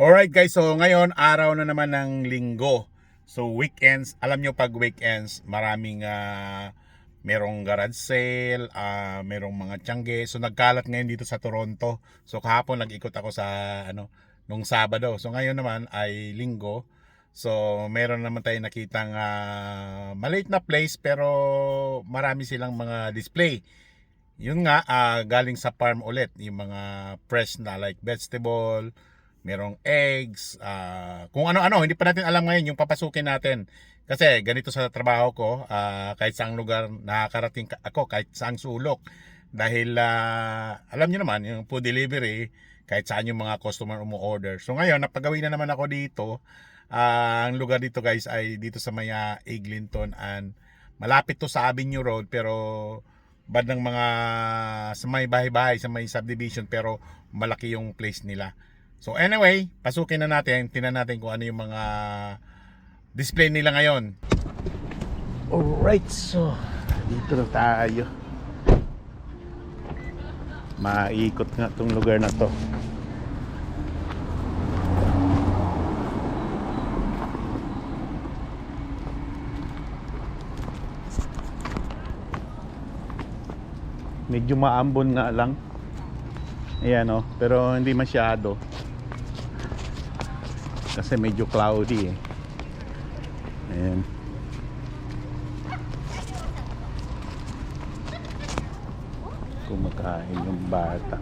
Alright guys, so ngayon araw na naman ng linggo. So weekends, alam nyo pag weekends, maraming ah, merong garage sale, ah, merong mga tiyangge. So nagkalat ngayon dito sa Toronto. So kahapon nag-ikot ako sa ano nung Sabado. So ngayon naman ay linggo. So meron naman tayong nakitang ah, maliit na place pero marami silang mga display. Yun nga, ah, galing sa farm ulit. Yung mga fresh na like vegetable, merong eggs, ah, kung ano-ano, hindi pa natin alam ngayon yung papasukin natin. Kasi ganito sa trabaho ko, ah, kahit saang lugar nakakarating ka- ako, kahit saang sulok. Dahil ah, alam niyo naman, yung food delivery, kahit saan yung mga customer umu-order. So ngayon, napagawin na naman ako dito. Ah, ang lugar dito guys ay dito sa Maya Eglinton and malapit to sa Avenue Road pero bandang mga sa may bahay-bahay, sa may subdivision pero malaki yung place nila. So anyway, pasukin na natin, tinan natin kung ano yung mga display nila ngayon. Alright, so dito na tayo. Maikot nga tong lugar na to. Medyo maambon nga lang. Ayan oh, pero hindi masyado. Kasi medyo cloudy eh. Ayan. Kumakain yung bata.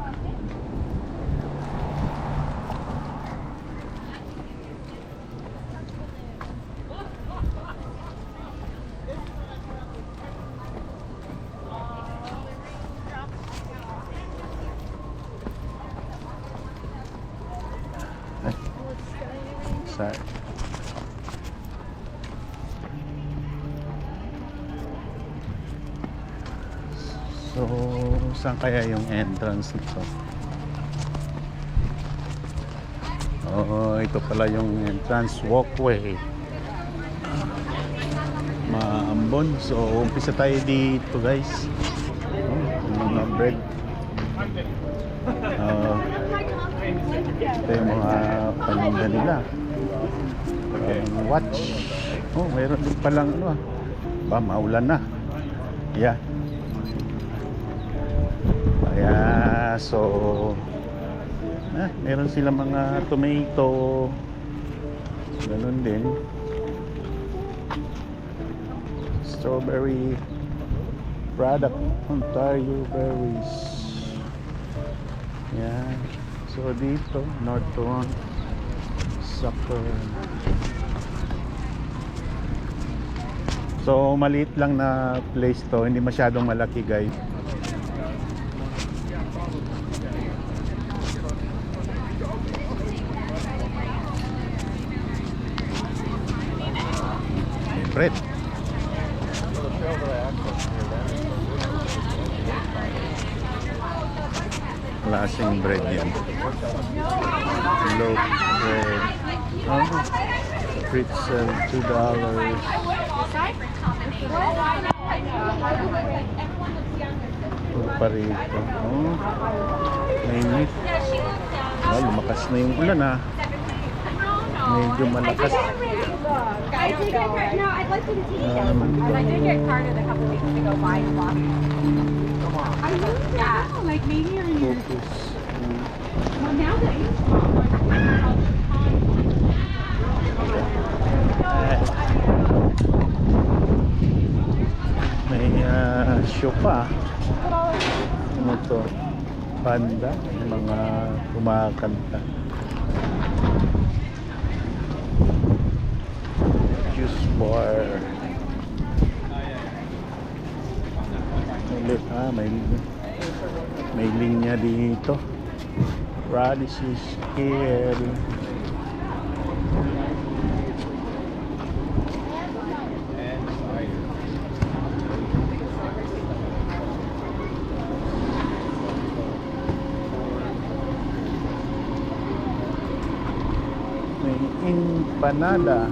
Sa So, saan kaya yung entrance nito? Oo, ito pala yung entrance walkway. Maambon. So, umpisa tayo dito guys. Oh, mga bread. Ah, ito yung mga paninda nila. Watch. Oh, mayroon din palang ano ah. Ba, maulan na. Yeah. Kaya, so, ah, meron sila mga tomato. Ganun din. Strawberry product. Ontario berries. Yan. So, dito, North Toronto. Soccer. So, maliit lang na place to. Hindi masyadong malaki, guys. Bread. Klaseng bread yan. Loaf bread. Oh, pretzel, two dollars. Puro pa rito. Oh, mainit. Ah, lumakas na yung ulan ah. Medyo malakas. I did get. No, I'd like to take it. Um, I did get carded a couple weeks ago by a lot. I know. Yeah. Like maybe you're in your. Focus. Well, now that you May show pa. Ano to? Yung mga kumakanta. Juice bar. Li- ah, may, may linya dito. Radishes, kale. Empanada.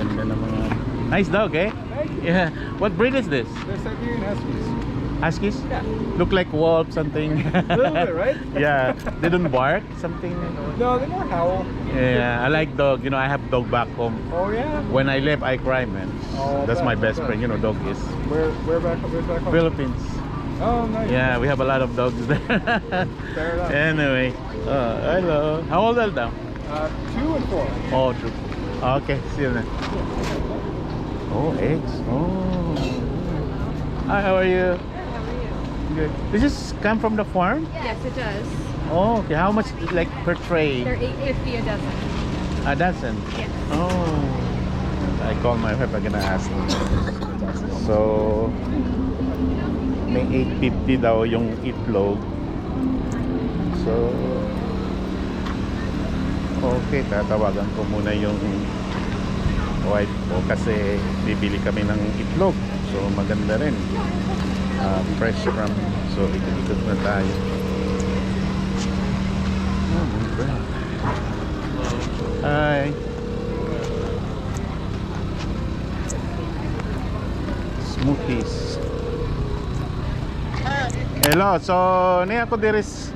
Ganda ng mga... Nice dog eh. Yeah. What breed is this? They're Siberian Huskies. Huskies? Yeah. Look like wolf something. A little bit, right? yeah. They don't bark something. No, they more howl. Yeah. I like dog. You know, I have dog back home. Oh yeah. When I live, I cry, man. Oh, That's bet, my best bet. friend. You know, dog is. Where where back where back home? Philippines. Oh nice. Yeah, we have a lot of dogs there. Fair enough. anyway, uh, hello. How old are they? Uh, two and four. Oh, true. Okay, see you then. Oh, eggs. Oh. Hi, how are you? Good. This is come from the farm? Yes, it does. Oh, okay. How much, like, per tray? They're eight fifty a dozen. A dozen? Yes. Oh. I called my wife. I'm gonna ask them. So, may 850 daw yung itlog. So, okay. Tatawagan ko muna yung wife ko kasi bibili kami ng itlog. So, maganda rin. Ah, fresh from, so ikot-ikot na tayo. Oh, my God. Hi. Smoothies. Hello, so niya ako diris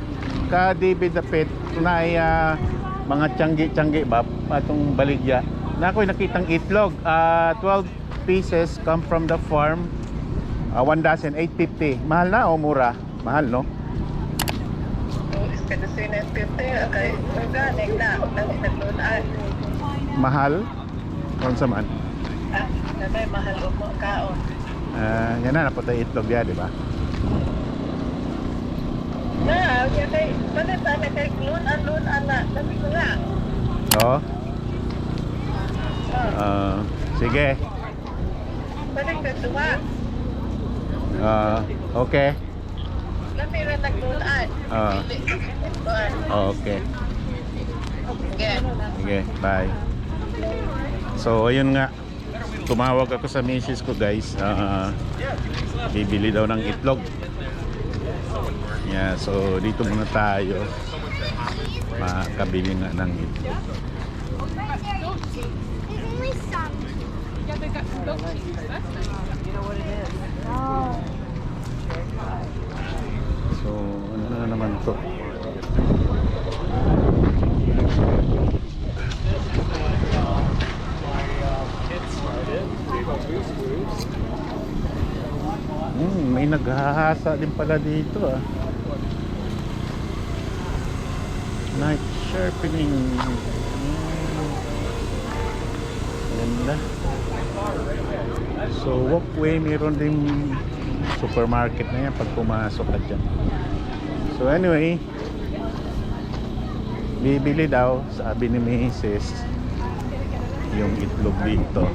ka David Dapit na ay ah, mga tiyanggi-tiyanggi ba atong baligya. Na ako'y nakitang itlog. ah 12 pieces come from the farm. Ah, one dozen 850. Mahal na o mura? Mahal no? Kada sinet pite kay organic na. Mahal? Kung sa man? Ah, nanay mahal mo kaon. Ah, yan na napatay itlog ya, di ba? Na, ya kay balik ta na kay lun an lun ana dami ko nga. Oo. Ah, sige. balik ka tuwa. Ah, okay. Lami ra naglunay. Ah. Okay. Okay. Sige, bye. So, ayun nga. Tumawag ako sa misis ko, guys. Ah, bibili daw ng itlog. Yeah, so dito muna tayo. Makakabili nga ng itlog. Yeah, they got. You know what it is. So, ano na naman to? Hmm, may naghahasa din pala dito ah. Night sharpening. Hmm. Ganda. So walkway meron din supermarket na yan pag pumasok ka dyan. So anyway, bibili daw sabi ni Mrs. yung itlog dito.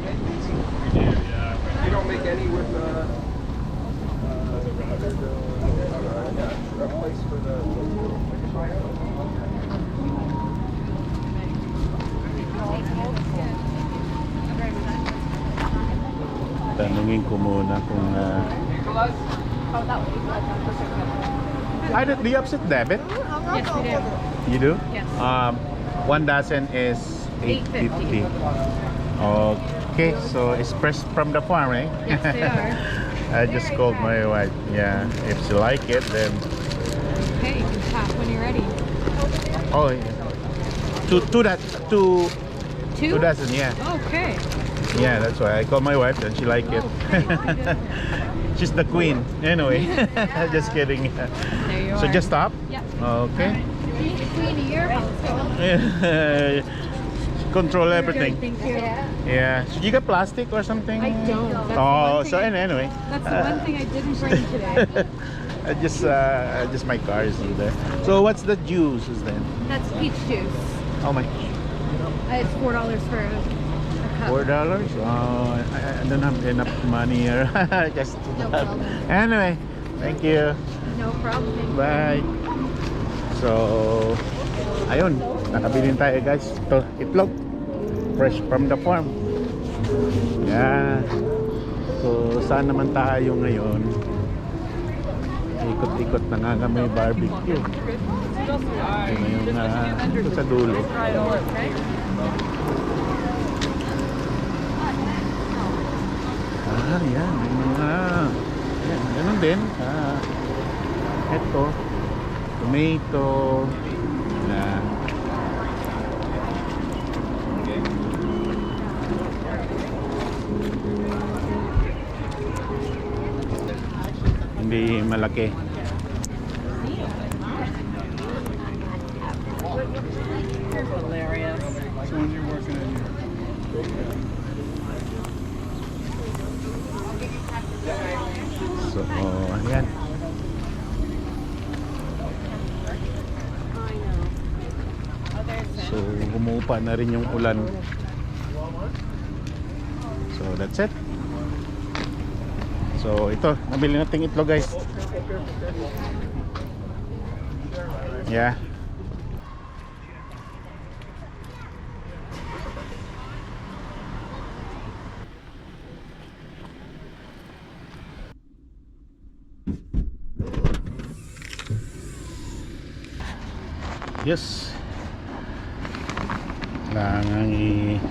You Tanungin ko muna kung uh, I don't, do you accept debit? Yes, we do. You do? Yes. Um, one dozen is 850. Okay, so it's fresh from the farm, eh? Yes, they are. I just called my wife. Yeah, if she like it, then Okay, you can tap when you're ready. oh, yeah. two, two that, two, Two? two dozen, yeah, Okay. Yeah. That's why I called my wife, and she like it. She's the queen. Anyway, just kidding. So are. just stop. Yep. Okay. The queen of your household. Control everything. Yeah. So you got plastic or something? I don't. That's oh, so I- anyway. That's the one thing I didn't bring today. I just uh, just my car is in there. So what's the juice is then? That's peach juice. How much? Uh, It's four dollars for a, a cup. Four dollars? Oh, I, I don't have enough money here. just No problem. anyway. Thank you. No problem. Bye. So, ayun. Nakabili tayo guys. Ito, itlog. Fresh from the farm. Yeah. So, saan naman tayo ngayon? Ikot-ikot na nga kami barbecue. Ito na ah, ito sa dulo. Ah, yan. May. Yan, ganun din. Ah, eto. Tomato. Na... Hindi malaki. Hilarious. So, ayan. So, humupa na rin yung ulan. So, that's it. So, ito. Nabili natin itlog, guys. Yeah. Yes. Kailangan i